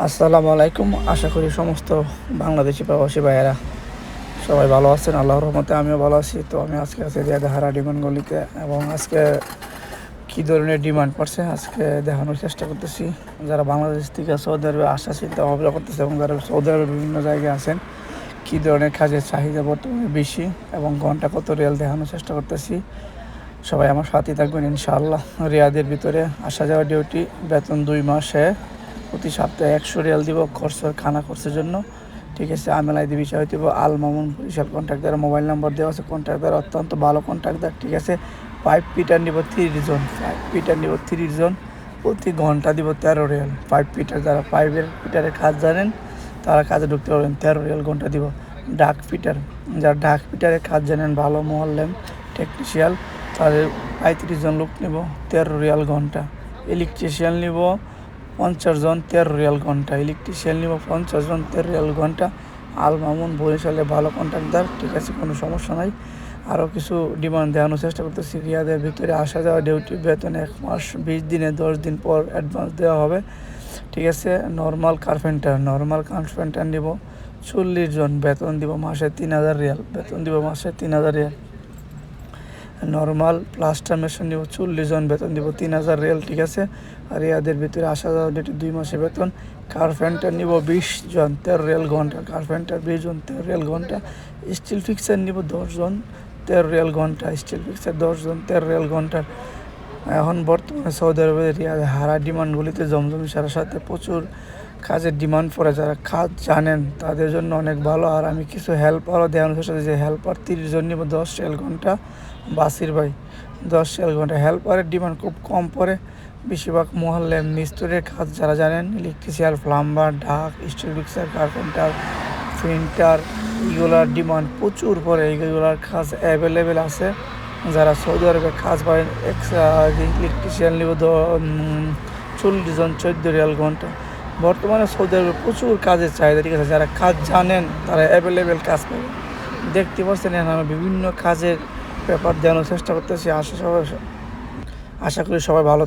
আসসালামু আলাইকুম। আশা করি সমস্ত বাংলাদেশি প্রবাসী ভাইয়েরা সবাই ভালো আছেন। আল্লাহর রহমতে আমিও ভালো আছি। তো আমি আজকে আছি রিয়াদাহারা ডিমান্ড গলিতে এবং আজকে কী ধরনের ডিমান্ড পড়ছে আজকে দেখানোর চেষ্টা করতেছি। যারা বাংলাদেশ থেকে সৌদি আরবে আসা চিন্তা ভাবনা করতেছে এবং যারা সৌদি আরবে বিভিন্ন জায়গায় আছেন, কী ধরনের কাজের চাহিদা বর্তমানে বেশি এবং ঘণ্টা কত রিয়াল দেখানোর চেষ্টা করতেছি। সবাই আমার সাথে থাকবেন ইনশাআল্লাহ। রিয়াদের ভিতরে আসা যাওয়া ডিউটি বেতন দুই মাসে প্রতি সপ্তাহে একশো রিয়াল দিব খরচ খানা খরচের জন্য। ঠিক আছে আমেলাই দি বিষয় দিব, Al Mamun Barishal contractor mobile number দেওয়া আছে কন্ট্রাক্টার অত্যন্ত ভালো কন্ট্রাক্টার ঠিক আছে। পাইপ পিটার নিব তিরিশ জন পাইপ পিটার নিব তিরিশ জন প্রতি ঘণ্টা দিব তেরো রিয়াল। পাইপ পিটার যারা পাইপের পিটারের কাজ জানেন, তারা কাজে ঢুকতে পারবেন, তেরো রিয়াল ঘণ্টা দিব। ডাক পিটার যারা ডাক পিটারের কাজ জানেন, ভালো মহল্লেম টেকনিশিয়াল তাদের পঁয়ত্রিশ জন লোক নিব, তেরো রিয়াল ঘণ্টা। ইলেকট্রিশিয়ান নিব পঞ্চাশ জন, তেরো রিয়াল ঘণ্টা। ইলেকট্রিশিয়ান নিব পঞ্চাশ জন, তেরো রিয়াল ঘণ্টা। আল মামুন বরিশালে ভালো কন্ট্রাক্টদার, ঠিক আছে, কোনো সমস্যা নাই। আরও কিছু ডিমান্ড দেওয়ানোর চেষ্টা করতেছি। রিয়াদের ভিতরে আসা যাওয়া, ডিউটি, বেতন এক মাস, বিশ দিনে দশ দিন পর অ্যাডভান্স দেওয়া হবে। ঠিক আছে নর্মাল কার্পেন্টার নর্মাল কার্পেন্টার নিব। চল্লিশ জন বেতন দিব মাসে তিন হাজার রিয়াল, বেতন দিব মাসে তিন হাজার রিয়াল। নর্মাল প্লাস্টার মেশিন নিব, চল্লিশ জন বেতন দিব, তিন হাজার রিয়াল ঠিক আছে? আর ইয়াদের ভিতরে আসা যাওয়া ডেটে দুই মাসের বেতন। কার্পেন্টার নিব বিশ জন, তেরো রিয়াল ঘণ্টা। কার্পেন্টার বিশ জন, তেরো রিয়াল ঘণ্টা। স্টিল ফিক্সার নিব দশ জন, তেরো রিয়াল ঘণ্টা। স্টিল ফিক্সার দশ জন, তেরো রিয়াল ঘণ্টা। এখন বর্তমানে সৌদি আরবের রিয়াদে হারা ডিমান্ডগুলিতে জমজম সারার সাথে প্রচুর কাজের ডিমান্ড পড়ে, যারা কাজ জানেন তাদের জন্য অনেক ভালো। আর আমি কিছু হেল্পারও দেওয়ানোর করছি, যে হেল্পার তিরিশ জন নিব, দশ রিয়াল ঘণ্টা। বাসির ভাই, দশ রিয়াল ঘণ্টা। হেল্পারের ডিমান্ড খুব কম পড়ে। বেশিরভাগ মহল্লে মিস্ত্রির কাজ যারা জানেন ইলেকট্রিশিয়ান প্লাম্বার ঢাক স্টিল মিক্সার কার্পেন্টার প্রিন্টার এগুলার ডিমান্ড প্রচুর পড়ে। এইগুলার কাজ অ্যাভেলেবেল আছে। যারা সৌদি আরবে কাজ পাবেন ইলেকট্রিশিয়ান নিব চল্লিশ জন, চোদ্দ রিয়াল ঘণ্টা। বর্তমানে সৌদি আরবে প্রচুর কাজের চাহিদা, ঠিক আছে? যারা কাজ জানেন, তারা অ্যাভেলেবেল কাজ পাবে দেখতে পাচ্ছেন এখন আমি বিভিন্ন কাজের ব্যাপার দেওয়ানোর চেষ্টা করতেছি। আশা সবাই আশা করি সবাই ভালো